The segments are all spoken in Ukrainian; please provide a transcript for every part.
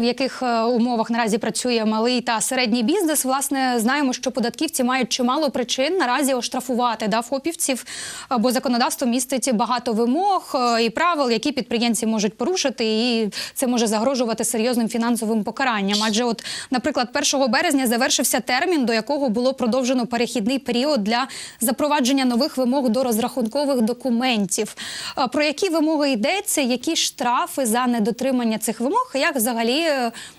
В яких е, умовах наразі працює малий та середній бізнес? Власне, знаємо, що податківці мають чимало причин наразі оштрафувати да, фопівців, е, бо законодавство містить багато вимог е, і правил, які підприємці можуть порушити, і це може загрожувати серйозним фінансовим покаранням. Адже, от, наприклад, 1 березня завершився термін, до якого було продовжено перехідний період для запровадження нових вимог до розрахункових документів. Про які вимоги йдеться, які штрафи за недотримання цих вимог? Як взагалі,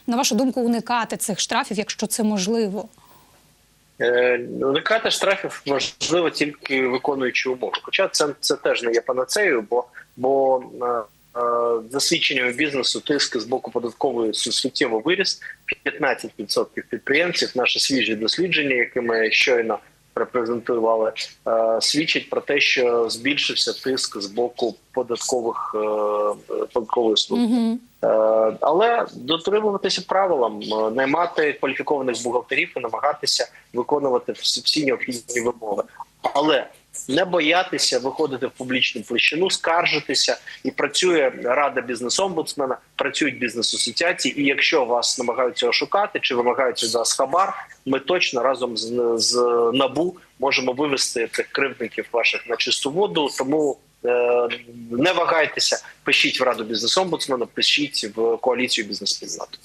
на вашу думку, уникати цих штрафів, якщо це можливо? Е, Уникати штрафів можливо тільки виконуючи умови. Хоча це, це теж не є панацеєю, бо, бо е, е, за свідченнями бізнесу тиск з боку податкової суттєво виріс. 15% підприємців, наше свіжі дослідження, які ми щойно репрезентували, е, свідчить про те, що збільшився тиск з боку податкових податкових податкової служби. Угу. Е, Але дотримуватися правилам, е, наймати кваліфікованих бухгалтерів і намагатися виконувати всі необхідні вимоги, але не боятися виходити в публічну площину, скаржитися і працює рада бізнес-омбудсмена, працюють бізнес-асоціації. І якщо вас намагаються ошукати чи вимагають від вас хабар, ми точно разом з, з набу можемо вивести цих кривдників ваших на чисту воду. Тому Е, Не вагайтеся, пишіть в раду бізнес-омбудсмена, пишіть в коаліцію бізнес-спільнот.